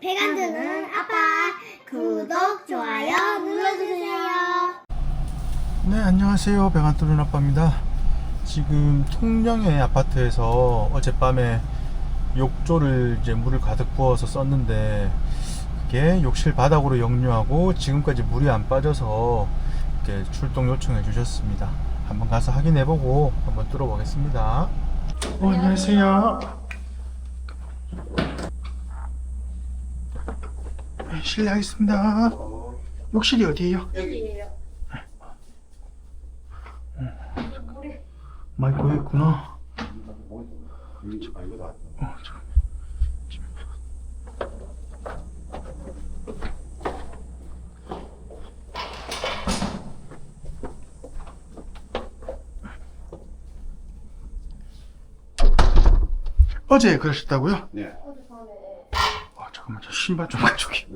배가 드는 아빠 구독 좋아요 눌러주세요. 네, 안녕하세요. 배관 뚫는 아빠입니다. 지금 통영의 아파트에서 어젯밤에 욕조를 이제 물을 가득 부어서 썼는데 그게 욕실 바닥으로 역류하고 지금까지 물이 안 빠져서 이렇게 출동 요청해 주셨습니다. 한번 가서 확인해 보고 한번 뚫어보겠습니다. 어, 안녕하세요. 실례하겠습니다. 욕실이 어디예요? 많이 보였구나. 어. 어제 그러셨다고요? 네. 아, 잠깐만, 저 신발 좀 가져오게.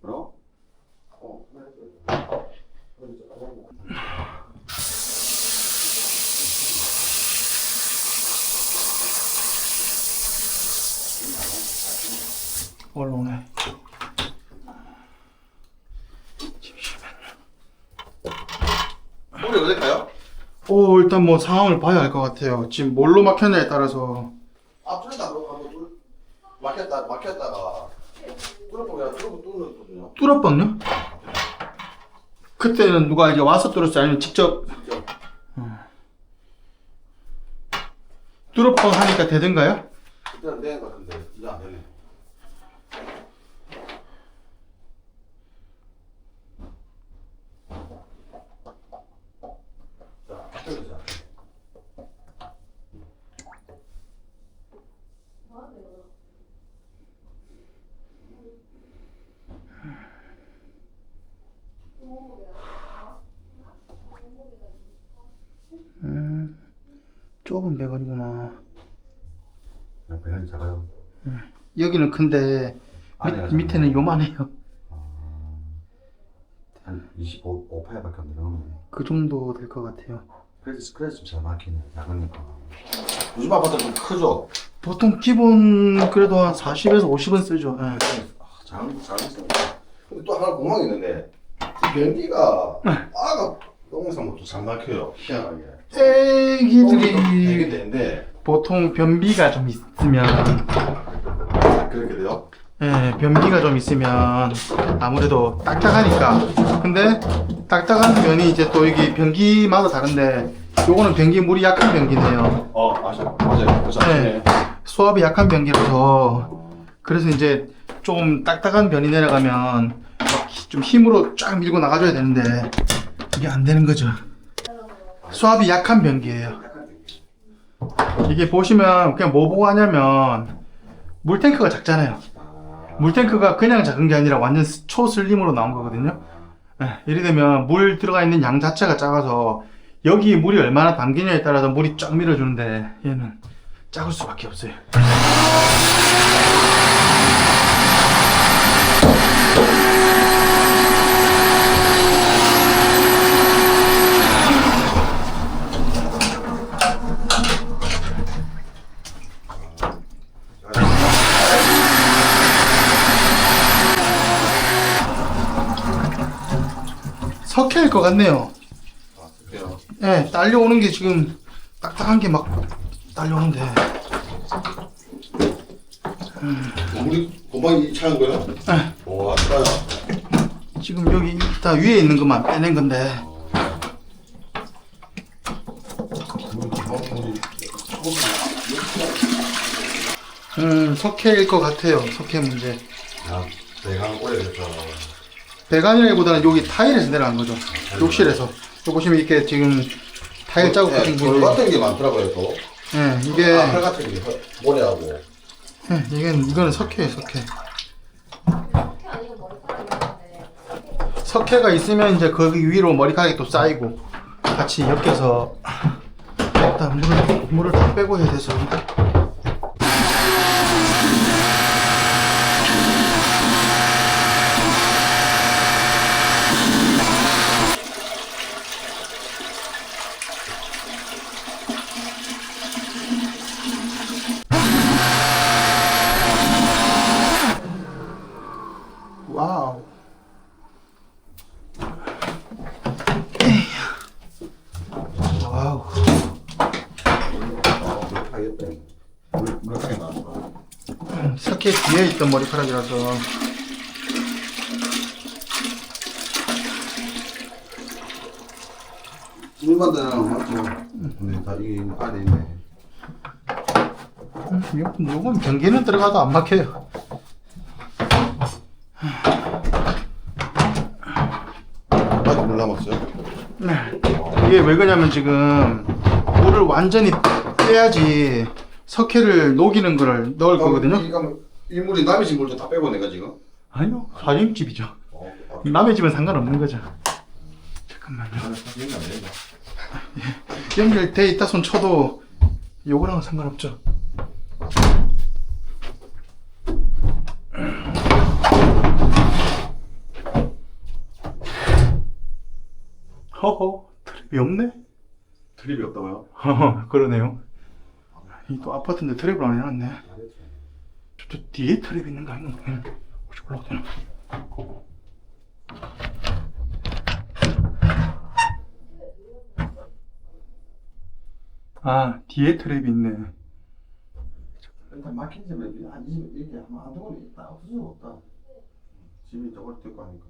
그럼? 어, 올라오네. 우리 어디 가요? 오, 일단 뭐 상황을 봐야 할 것 같아요. 지금 뭘로 막혔냐에 따라서. 앞쪽에다 그럼 한번 뚫 막혔다 막혔다가 뚫어보면 뚫고 뚫는 거든요. 뚫었거든요? 그때는 누가 이제 와서 뚫었어요? 아니면 직접 직접. 뚫어뻥 하니까 되던가요? 그때는 되는 것 같은데 이제 안 되네. 좁은 배관이구나. 배관이 작아요. 여기는 큰데 안에가 밑, 밑에는 요만해요. 한 25, 5파이밖에 안 되는 그 정도 될 것 같아요. 그래서 그래서 좀잘 막히네. 작으니까. 요즘 아파트 좀 크죠? 보통 기본 그래도 한 40에서 50은 쓰죠. 예. 장, 장했어. 근데 또 하나 게 있는데, 이 변기가, 아가 똥상부터 잘 막혀요. 희한하게. 애기들이 되는데, 보통 변비가 좀 있으면 그렇게 돼요? 예, 변비가 좀 있으면 아무래도 딱딱하니까. 근데 딱딱한 변이 이제 또 여기 변기마다 다른데 요거는 변기 물이 약한 변기네요. 어, 맞아요. 맞아요. 그래서 네. 수압이 약한 변기라서 그래서 이제 좀 딱딱한 변이 내려가면 막 좀 힘으로 쫙 밀고 나가줘야 되는데 이게 안 되는 거죠. 수압이 약한 변기예요. 이게 보시면 그냥 뭐 보고 하냐면 물탱크가 작잖아요. 물탱크가 그냥 작은 게 아니라 완전 스- 초슬림으로 나온 거거든요. 예, 예를 들면 물 들어가 있는 양 자체가 작아서 여기 물이 얼마나 담기냐에 따라서 물이 쫙 밀어주는데 얘는 작을 수밖에 없어요. 것 같네요. 아, 그래요. 예, 딸려오는 게 지금 딱딱한 게 막 딸려오는데. 물이 금방 이 차는 거예요? 예, 오, 아까요. 지금 여기 다 위에 있는 것만 빼낸 건데. 음, 석회일 것 같아요. 석회 문제. 아. 배관이라기보다는 여기 타일에서 내려간 거죠. 욕실에서. 또 보시면 이렇게 지금 타일 자국 같은 돌 부분이. 같은 게 많더라고요, 또. 예, 이게, 아칼 같은 게 모래하고. 예, 이건, 이거는 석회예요, 석회. 석회가 있으면 이제 거기 위로 머리카락이 또 쌓이고 같이 엮여서 일단 물을, 물을 다 빼고 해야 돼서 아우. 어, 하겠다. 물, 물하게 나왔어. 석회 뒤에 있던 머리카락이라서. 물 만드는 맞죠? 근데 다 이게 안에 있네. 요- 요건 변기는 들어가도 안 막혀요. 아직 물 남았어요? 네. 이게 왜 그러냐면 지금 물을 완전히 빼야지 석회를 녹이는 거를 넣을 거거든요. 이 물이 남이신 물도 다 빼고 내가 지금. 아니요, 사장집이죠. 어, 아, 남의 집은 상관없는 거죠. 잠깐만요. 사진이 안 된다. 연결돼 있다 손 쳐도 요거랑은 상관없죠. 허허, 트랩이 없네? 드립이 없다고요? 허허, 그러네요. 이 또 아파트인데 트랩을 안 해놨네. 저, 저 뒤에 트랩 있는 거 아닌가? 응. 혹시 올라가도 되나? 아, 뒤에 트랩이 있네. 일단 막힌 집에 안 집에 이렇게 하면 안 되고 있다. 수 없다. 집이 저걸 뜯고 하니까.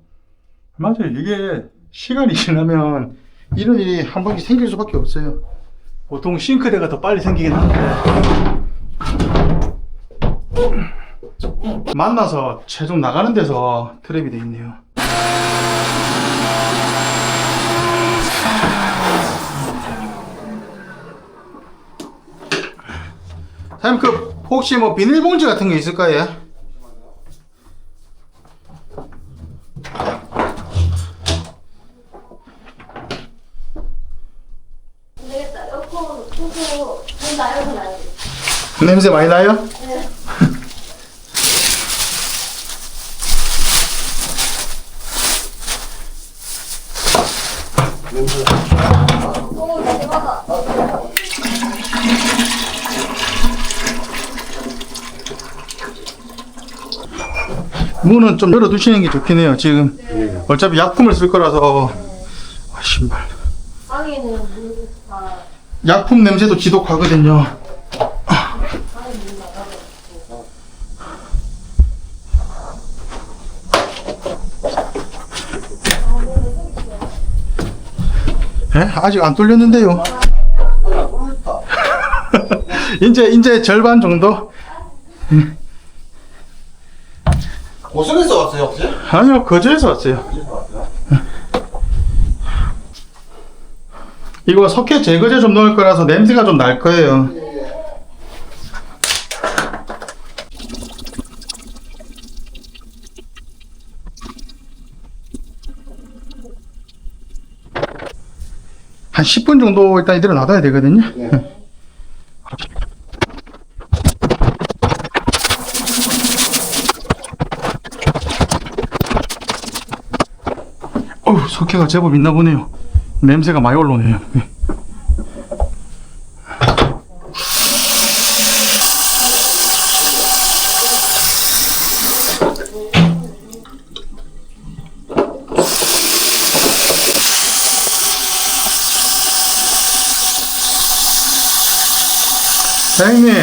맞아요. 이게 시간이 지나면 이런 일이 한 번씩 생길 수밖에 없어요. 보통 싱크대가 더 빨리 생기긴 하는데. 만나서 최종 나가는 데서 트랩이 돼 있네요. 사장님 그 혹시 뭐 비닐봉지 같은 게 있을까요? 냄새 많이 나요? 오, 대박아. 문은 좀 열어두시는 게 좋긴 해요. 지금 어차피 약품을 쓸 거라서 아, 신발. 방에는 문 다. 약품 냄새도 지독하거든요. 에? 아직 안 뚫렸는데요. 이제 이제 절반 정도? 고성에서 왔어요 혹시? 아니요 거제에서 왔어요. 이거 석회 제거제 좀 넣을 거라서 냄새가 좀 날 거예요. 한 10분 정도 일단 이대로 놔둬야 되거든요. 어우, 석회가 제법 있나 보네요. 냄새가 많이 올라오네요. 사장님.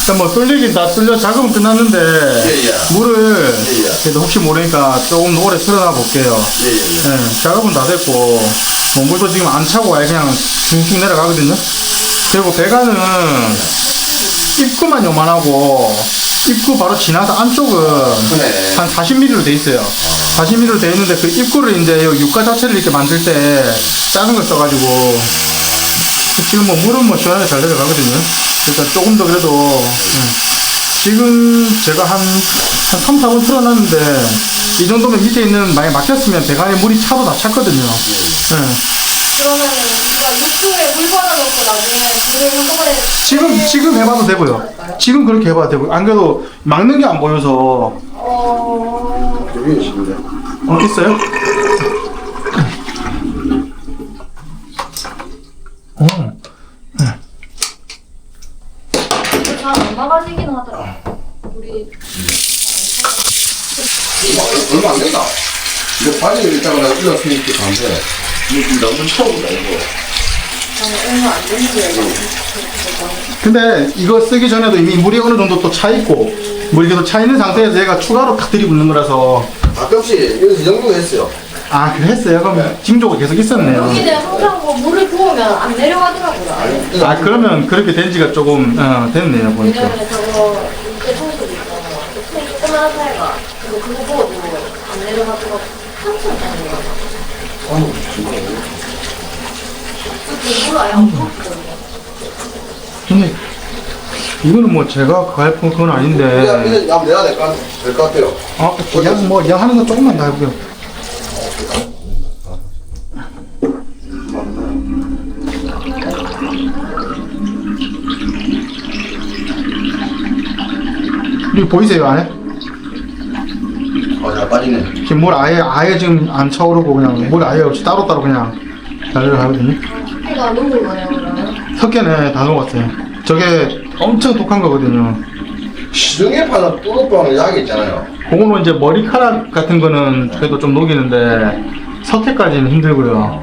일단 뭐 뚫리긴 다 뚫려 작업은 끝났는데 예, 예. 물을 예, 예. 그래도 혹시 모르니까 조금 오래 틀어놔 볼게요. 예 예 예. 예, 작업은 다 됐고 뭐 물도 지금 안 차고 아예 그냥 쭉 내려가거든요. 그리고 배관은 입구만 요만하고 입구 바로 지나서 안쪽은 그래. 한 40mm로 돼 있어요. 40mm로 돼 있는데 그 입구를 이제 요 육가 자체를 이렇게 만들 때 작은 걸 써가지고 지금 뭐 물은 뭐 시원하게 잘 내려가거든요. 그러니까 조금 더 그래도 예. 지금 제가 한, 한 3, 4분 틀어놨는데 이 정도면 밑에 있는 만약 막혔으면 배관에 물이 차도 다 찼거든요. 예. 그러면은 우리가 육수에 물 받아놓고 나중에 물을 한꺼번에. 지금 지금 해봐도 되고요. 지금 그렇게 해봐도 되고 안 그래도 막는 게 안 보여서 어. 여기 있는데. 어 있어요? 어. 잘안 막아지긴 하더라. 우리 얼마 안 된다. 근데 반이 일단은 일렀으니까 안 돼. 이거 너무 처음이다 이거. 근데 이거 쓰기 전에도 이미 물이 어느 정도 또 차 있고 물이 계속 차 있는 상태에서 얘가 추가로 탁 들이붓는 거라서 가끔씩 여기서 정도 했어요. 아 그래 했어요? 그럼 네. 징조가 계속 있었네요 여기는 항상 뭐 물을 부으면 안 내려가더라고요. 아 그러면 그렇게 된 지가 조금 어, 됐네요 보니까 왜냐면 저거 이제 청소도 있잖아요. 그 조그만한 사이가 그거 그거 부어도 안 내려가더라고. 한참 다녀요. 아유 진짜. 그물 아예 안 부었거든요. 근데 이거는 뭐 제가 그 할품 그건 그냥 아닌데 이제 한번 내야 될것 될것 같아요. 어, 그냥 뭐 그냥 하는 거 조금만 더 해볼게요 이거 보이세요 안에? 빠지네. 지금 물 아예 아예 지금 안 차오르고 그냥 물 아예 없이 따로 따로 그냥 달려가거든요 해가 녹는 거예요, 그러면? 석회는 다 녹았어요 저게 엄청 독한 거거든요 시중에 파는 뚜루빵 약이 있잖아요. 그거는 이제 머리카락 같은 거는 그래도 좀 녹이는데 석회까지는 힘들고요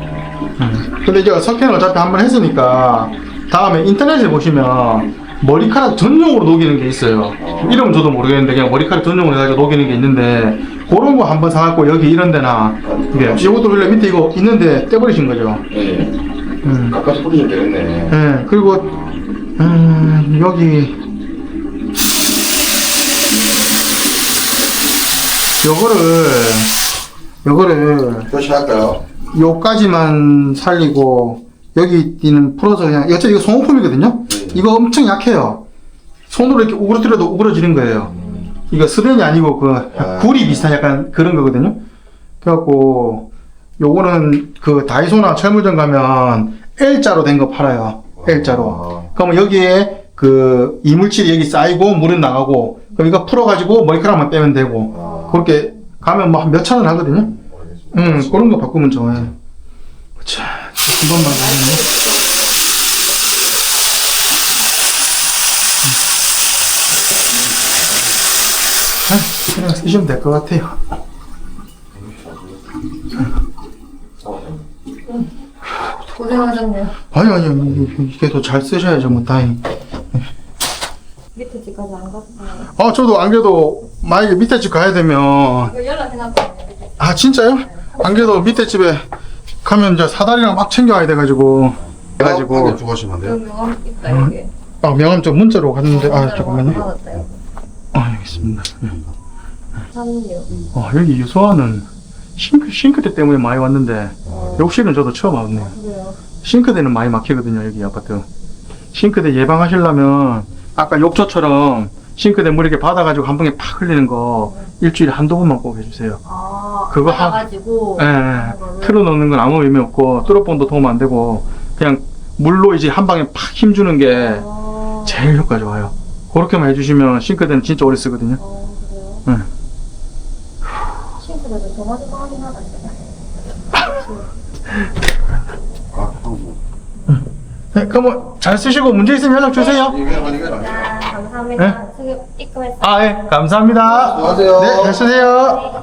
음. 근데 이제 석회는 어차피 한번 했으니까 다음에 인터넷에 보시면 머리카락 전용으로 녹이는 게 있어요 이름은 저도 모르겠는데 그냥 머리카락 전용으로 해가지고 녹이는 게 있는데 그런 거 한번 사갖고 여기 이런 데나 이게 이것도 원래 밑에 이거 있는데 떼버리신 거죠 예. 음. 가까이 뿌리시면 되겠네. 예, 그리고 음, 여기 요거를 요거를 표시할까요? 요까지만 살리고 여기 있는 풀어서 그냥 어차피 이거 소모품이거든요. 네. 이거 엄청 약해요. 손으로 이렇게 우그러뜨려도 우그러지는 거예요. 이거 스덴이 아니고 그 아. 굴이 비슷한 약간 그런 거거든요. 그래갖고 요거는 그 다이소나 철물점 가면 L자로 된 거 팔아요. L자로. 그러면 여기에 그 이물질이 여기 쌓이고 물은 나가고 그럼 이거 풀어가지고 머리카락만 빼면 되고 그렇게 가면 뭐 한 몇천 원 하거든요. 음 그런 거 바꾸면 좋아요. 자, 두 번만 더 하네. 그냥 쓰시면 될 것 같아요. 고생하셨네요. 아니 아니 이게 더 잘 쓰셔야죠 뭐 다행히. 밑에 집까지 안 갔어요. 아 저도 안 그래도 만약에 밑에 집 가야 되면 이거 연락 생각하면 아 진짜요? 안 그래도 밑에 집에 가면 이제 사다리랑 막 챙겨와야 돼가지고 해가지고 주고 하시면 안 돼요? 여기 명함 있다, 여기. 아 명함 좀 문자로 갔는데 아 잠깐만요. 여기. 아 알겠습니다. 예. 사는요. 어 여기 유소아는 싱크 싱크대 때문에 많이 왔는데 욕실은 저도 처음 왔네요. 그래요. 싱크대는 많이 막히거든요 여기 아파트. 싱크대 예방하시려면 아까 욕조처럼 싱크대 물 이렇게 받아가지고 한 방에 팍 흘리는 거 일주일에 한두 번만 꼭 해주세요. 아, 그거 하- 가지고 예, 예. 틀어놓는 건 아무 의미 없고 뚜러본도 도움 안 되고 그냥 물로 이제 한 방에 팍 힘주는 게 아, 제일 효과 좋아요. 그렇게만 해주시면 싱크대는 진짜 오래 쓰거든요. 어, 그래요. 응. 싱크대도 조마조마하긴 하다, 진짜. 아, 한국. 네, 그럼 뭐잘 쓰시고 문제 있으면 연락 주세요. 이거랑. 아, 감사합니다. 수고 입금했어요. 아, 예, 감사합니다. 수고하세요. 네, 잘 쓰세요. 네.